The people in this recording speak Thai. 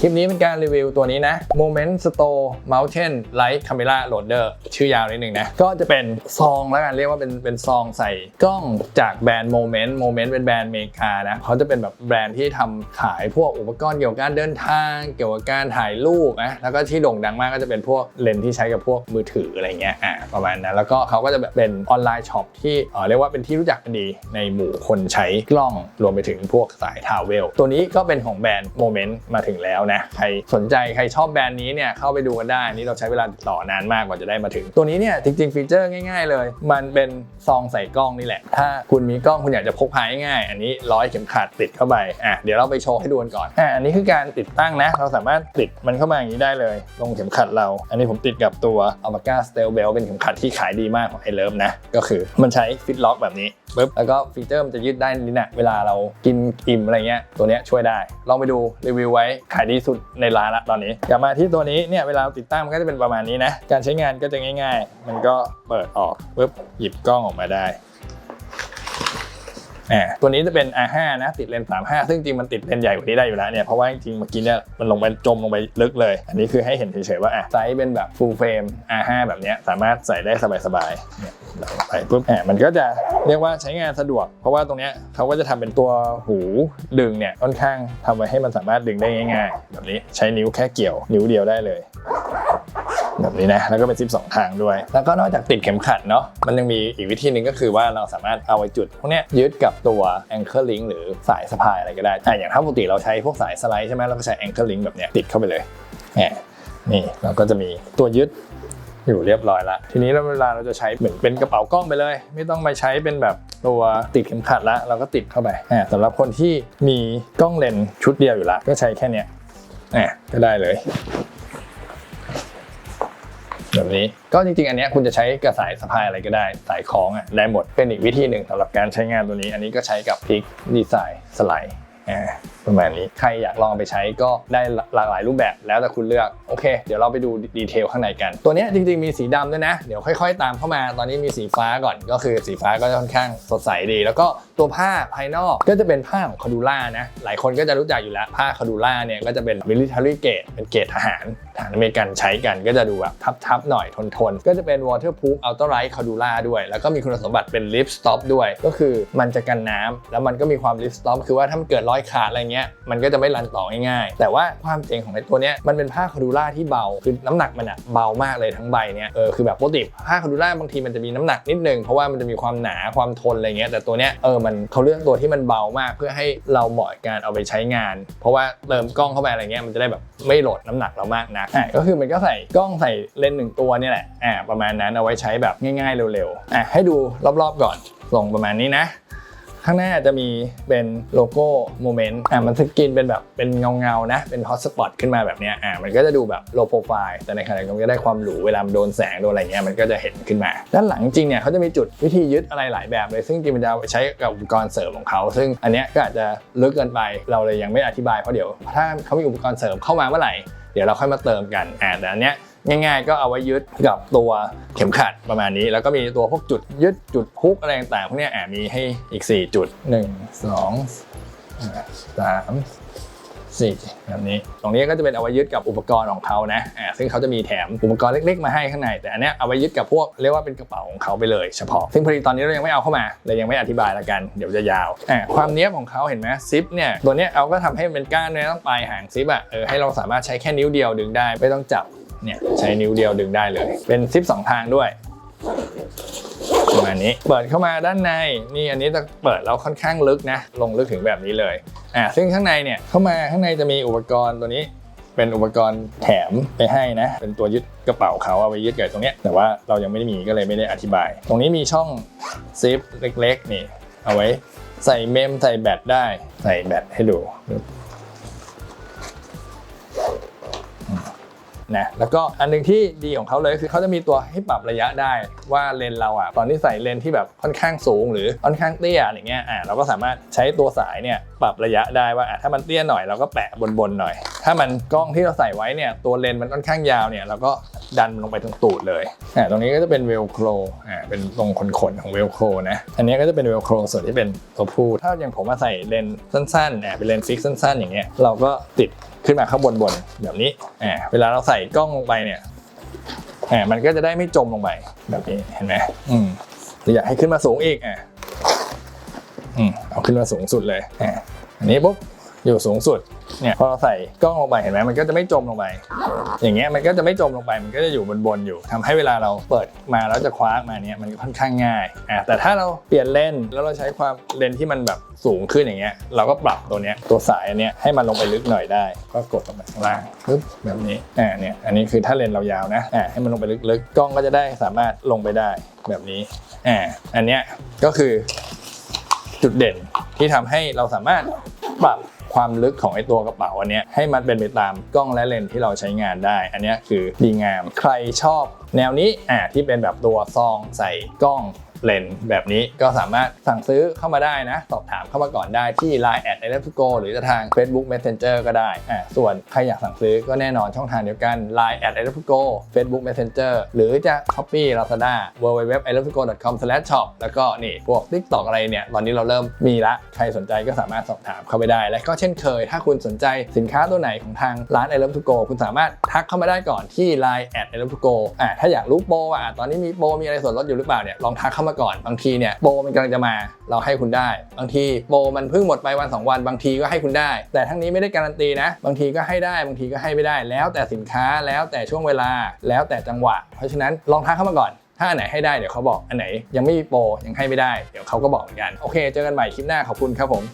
คลิปนี้เป็นการรีวิวตัวนี้นะ Moment Store Mountain Light Camera Loader ชื่อยาวนิดนึงนะ ก็จะเป็นซองแล้วกันเรียกว่าเป็นเป็นซองใส่กล้องจากแบรนด์ Moment Moment เป็นแบรนด์อเมริกานะเขาจะเป็นแบบแบรนด์ที่ทำขายพวกอุปกรณ์เกี่ยวกับการเดินทาง เกี่ยวกับการถ่ายรูปนะแล้วก็ที่โด่งดังมากก็จะเป็นพวกเลนส์ที่ใช้กับพวกมือถืออะไรเงี้ยอ่าประมาณนั้นแล้วก็เขาก็จะแบบเป็นออนไลน์ช็อปที่เออเรียกว่าเป็นที่รู้จักกันดีในหมู่คนใช้กล้องรวมไปถึงพวกสายทาวเวลตัวนี้ก็เป็นของแบรนด์ Moment มาถึงแล้วนะใครสนใจใครชอบแบรนด์นี้เนี่ยเข้าไปดูกันได้นี่เราใช้เวลาติดต่อนานมากกว่าจะได้มาถึง ตัวนี้เนี่ยจริงๆฟีเจอร์ง่าย ๆ เลย มันเป็นซองใส่กล้องนี่แหละ ถ้าคุณมีกล้องคุณอยากจะพกพาง่ายๆอันนี้ร้อยเข็มขัดติดเข้าไปอะเดี๋ยวเราไปโชว์ให้ดูกันก่อนอะอันนี้คือการติดตั้งนะ เราสามารถติดมันเข้ามาอย่างนี้ได้เลย ลงเข็มขัดเรา อันนี้ผมติดกับตัว a l p a c a Steel Belt เป็นเข็มขัดที่ขายดีมากของไอเลิฟนะก็คือมันใช้ฟิตล็อกแบบนี้ปึ๊บแล้วก็ฟีเจอร์มันจะยืดได้นิดนะเวลาเรากินอิ่มอะไรเงี้ยตัวเนี้ยช่วยได้ ลองไปดูรีวิวไว้ขายดีสุดในร้านละตอนนี้กลับมาที่ตัวนี้เนี่ยเวลาติดตั้งมันก็จะเป็นประมาณนี้นะ การใช้งานก็จะง่าย ๆ มันก็เปิดออกปุ๊บหยิบกล้องออกมาได้ อ่าตัวนี้จะเป็น R5 นะติดเลนส์35 ซึ่งจริงมันติดเลนส์ใหญ่กว่านี้ได้อยู่แล้วเนี่ยเพราะว่าจริงเมื่อกี้เนี่ยมันลงไปจมลงไปลึกเลย อันนี้คือให้เห็นเฉยๆว่าอะไซส์เป็นแบบ full frame R5 แบบเนี้ยสามารถใส่ได้สบายๆเนี่ยไปปุ๊บอะมันก็จะเรียกว่าใช้งานสะดวก เพราะว่าตรงเนี้ยเขาก็จะทำเป็นตัวหูดึงเนี่ยค่อนข้างทำไว้ให้มันสามารถดึงได้ง่ายๆ แบบนี้ใช้นิ้วแค่เกี่ยว นิ้วเดียวได้เลย แบบนี้นะแล้วก็เป็นซิป2ทางด้วย แล้วก็นอกจากติดเข็มขัดเนาะมันยังมีอีกวิธีหนึ่งก็คือว่าเราสามารถเอาไว้จุดพวกเนี้ยยึดกับตัว anchor link หรือสายสะพายอะไรก็ได้อ่อย่างถ้าปกติเราใช้พวกสายสไลด์ใช่ไหมเราก็ใช้ anchor link แบบเนี้ยติดเข้าไปเลยนี่เราก็จะมีตัวยึดอยู่เรียบร้อยละทีนี้เราเวลาเราจะใช้เหมือนเป็นกระเป๋ากล้องไปเลย ไม่ต้องไปใช้เป็นแบบตัวติดเข็มขัดละเราก็ติดเข้าไปอ่สำหรับคนที่มีกล้องเลนชุดเดียวอยู่ละก็ใช้แค่เนี้ยอะก็ได้เลย แบบนี้ก็จริงๆ อันนี้คุณจะใช้กระสายสะพายอะไรก็ได้ สายคล้องอะได้หมดเป็นอีกวิธีหนึ่งสำหรับการใช้งานตัวนี้ อันนี้ก็ใช้กับพิกดีไซน์สไลด์อ่าประมาณนี้ใครอยากลองไปใช้ก็ได้หลากหลายรูปแบบแล้วแต่คุณเลือกโอเค เดี๋ยวเราไปดูดีเทลข้างในกัน ตัวนี้จริงๆมีสีดำด้วยนะ เดี๋ยวค่อยๆ ตามเข้ามาตอนนี้มีสีฟ้าก่อนก็คือสีฟ้าก็จะค่อนข้างสดใสดี แล้วก็ตัวผ้าภายนอกก็จะเป็นผ้าของคาดูล่านะ หลายคนก็จะรู้จักอยู่แล้วผ้าคาดูล่าเนี่ยก็จะเป็น military grade เป็นเกรดทหารทหารอเมริกันใช้กันก็จะดูแบบทับๆหน่อยทนๆ ก็จะเป็น waterproof ultralight cordula ด้วย แล้วก็มีคุณสมบัติเป็น lip stop ด้วย ก็คือมันจะกันน้ำแล้วมันก็มีความ lip stop คือว่าถ้ามันเกิดรอยขาดอะไรเงี้ยมันก็จะไม่รันต่อง่ายๆ แต่ว่าความเจ๋งของไอ้ตัวเนี้ยมันเป็นผ้าคอดูล่าที่เบาคือน้ำหนักมันอะเบามากเลยทั้งใบเนี้ยเออคือแบบปกติผ้าคอดูล่าบางทีมันจะมีน้ำหนักนิดนึงเพราะว่ามันจะมีความหนาความทนอะไรเงี้ยแต่ตัวเนี้ยเออมันเขาเลือกตัวที่มันเบามากเพื่อให้เราเหมาะกับการเอาไปใช้งาน เพราะว่าเติมกล้องเข้าไปอะไรเงี้ยมันจะได้แบบไม่โหลดน้ำหนักเรามากนักอะก็คือมันก็ใส่กล้องใส่เลนส์หนึ่งตัวเนี่ยแหละอ่าประมาณนั้นเอาไว้ใช้แบบง่ายๆเร็วๆอะให้ดูรอบๆก่อนส่งประมาณนี้นะ ข้างหน้าจะมีเป็นโลโก้โมเมนต์อะมันสกรีนเป็นแบบเป็นเงาเงาๆนะเป็นฮอตสปอตขึ้นมาแบบเนี้ยอะมันก็จะดูแบบโลโปรไฟล์แต่ในขณะเดียวกันก็ได้ความหรูเวลาโดนแสงโดนอะไรเงี้ยมันก็จะเห็นขึ้นมา ด้านหลังจริงเนี่ยเขาจะมีจุดวิธียึดอะไรหลายแบบเลยซึ่งจริงมันจะเอาใช้กับอุปกรณ์เสริมของเขา ซึ่งอันเนี้ยก็อาจจะลึกเกินไปเราเลยยังไม่อธิบายเพราะเดี๋ยว ถ้าเขามีอุปกรณ์เสริมเข้ามาเมื่อไหร่เดี๋ยวเราค่อยมาเติมกันอ่าแต่อันเนี้ย ง่ายๆ ก็เอาไว้ยึดกับตัวเข็มขัดประมาณนี้ แล้วก็มีตัวพวกจุดยึดจุดฮุกอะไรต่างๆพวกนี้ยอ่ามีให้อีก 4 จุด 1 2 3 4แบบนี้ ตรงนี้ก็จะเป็นเอาไว้ยึดกับอุปกรณ์ของเขานะอ่าซึ่งเขาจะมีแถมอุปกรณ์เล็ก ๆ มาให้ข้างใน แต่อันเนี้ยเอาไว้ยึดกับพวกเรียกว่าเป็นกระเป๋าของเขาไปเลยเฉพาะ ซึ่งพอดีตอนนี้เรายังไม่เอาเข้ามาเลยยังไม่อธิบายละกัน เดี๋ยวจะยาวอ่าความเนี้ยบของเขาเห็นไหมซิปเนี่ยตัวเนี้ยเอาก็ทำให้เป็นก้านไม่ต้องปลายหางซิปอะ เออให้เราสามารถใช้แค่นิ้วเดียวดึงได้ไม่ต้องจับ เนี่ยใช้นิ้วเดียวดึงได้เลย เป็นซิปสองทางด้วยประมาณนี้เปิดเข้ามาด้านในนี่อันนี้จะเปิดแล้วค่อนข้างลึกนะ ลงลึกถึงแบบนี้เลยอ่าซึ่งข้างในเนี่ยเข้ามาข้างในจะมีอุปกรณ์ตัวนี้ เป็นอุปกรณ์แถมไปให้นะ เป็นตัวยึดกระเป๋าเขาเอาไปยึดกับตรงเนี้ยแต่ว่าเรายังไม่ได้มีก็เลยไม่ได้อธิบาย ตรงนี้มีช่องซิปเล็กๆนี่ เอาไว้ใส่เมมใส่แบตได้ใส่แบตให้ดู นะแล้วก็อันหนึงที่ดีของเขาเลยคือเขาจะมีตัวให้ปรับระยะได้ว่าเลนเราอะตอนที่ใส่เลนที่แบบค่อนข้างสูง หรือค่อนข้างเตี้ยอะไรเงี้ยอะเราก็สามารถใช้ตัวสายเนี่ยปรับระยะได้ว่าอะถ้ามันเตี้ยหน่อยเราก็แปะบนๆหน่อย ถ้ามันกล้องที่เราใส่ไว้เนี่ยตัวเลนมันค่อนข้างยาวเนี่ยเราก็ ดันลงไปตรงตูดเลยอ่าตรงนี้ก็จะเป็นเวลโครอ่าเป็นตรงขนๆของเวลโครนะ อันนี้ก็จะเป็นเวลโครส่วนที่เป็นตัวผู้ถ้าอย่างผมมาใส่เลนส์สั้นๆอ่าเป็นเลนส์ฟิกสั้น ๆ อย่างเงี้ยเราก็ติดขึ้นมาข้างบนบนๆแบบนี้อ่าเวลาเราใส่กล้องลงไปเนี่ยอ่ามันก็จะได้ไม่จมลงไปแบบนี้เห็นไหมอืมอยากให้ขึ้นมาสูงอีกอ่าอืมเอาขึ้นมาสูงสุดเลยอ่าอันนี้ปุ๊บอยู่สูงสุด เนี่ยพอเราใส่กล้องลงไปเห็นไหมมันก็จะไม่จมลงไป อย่างเงี้ยมันก็จะไม่จมลงไปมันก็จะอยู่บนๆอยู่ทำให้เวลาเราเปิดมาแล้วจะคว้ามาเนี่ยมันค่อนข้างง่ายอะแต่ถ้าเราเปลี่ยนเลนแล้วเราใช้ความเลนที่มันแบบสูงขึ้นอย่างเงี้ยเราก็ปรับตัวเนี้ยตัวสายอันเนี้ยให้มันลงไปลึกหน่อยได้ ก็กดลงไปข้างล่างปึ๊บแบบนี้อ่าเนี่ยอันนี้คือถ้าเลนเรายาวนะอ่าให้มันลงไปลึกๆกล้องก็จะได้สามารถลงไปได้แบบนี้อ่าอันเนี้ยก็คือจุดเด่นที่ทำให้เราสามารถ ปรับความลึกของไอตัวกระเป๋าอันนี้ให้มันเป็นไปตามกล้องและเลนส์ที่เราใช้งานได้ อันนี้คือดีงาม ใครชอบแนวนี้อ่าที่เป็นแบบตัวซองใส่กล้อง เลนแบบนี้ก็สามารถสั่งซื้อเข้ามาได้นะ สอบถามเข้ามาก่อนได้ที่ Line แอด e l e p t o go หรือจะทาง Facebook Messenger ก็ได้อ่าส่วนใครอยากสั่งซื้อก็แน่นอนช่องทางเดียวกัน Line แอด e l e p t o go Facebook Messenger หรือจะ Shopee Lazada www e l e p t o com shop แล้วก็นี่พวก TikTok อะไรเนี่ย ตอนนี้เราเริ่มมีละ ใครสนใจก็สามารถสอบถามเข้าไปได้ และก็เช่นเคย ถ้าคุณสนใจสินค้าตัวไหนของทางร้าน e l e p t o go คุณสามารถทักเข้ามาได้ก่อนที่ Line แอด e l e p t o go อ่าถ้าอยากรู้โปรอะตอนนี้มีโปรมีอะไรส่วนลดอยู่หรือเปล่าเนี่ยลองทักเข้ามาก่อน บางทีเนี่ยโปรมันกำลังจะมาเราให้คุณได้ บางทีโปรมันเพิ่งหมดไปวัน 2 วัน บางทีก็ให้คุณได้ แต่ทั้งนี้ไม่ได้การันตีนะ บางทีก็ให้ได้ บางทีก็ให้ไม่ได้ แล้วแต่สินค้าแล้วแต่ช่วงเวลาแล้วแต่จังหวะ เพราะฉะนั้นลองทักเข้ามาก่อนถ้าอันไหนให้ได้เดี๋ยวเขาบอกอันไหนยังไม่มีโปรยังให้ไม่ได้เดี๋ยวเขาก็บอกเหมือนกันโอเค เจอกันใหม่คลิปหน้าขอบคุณครับผม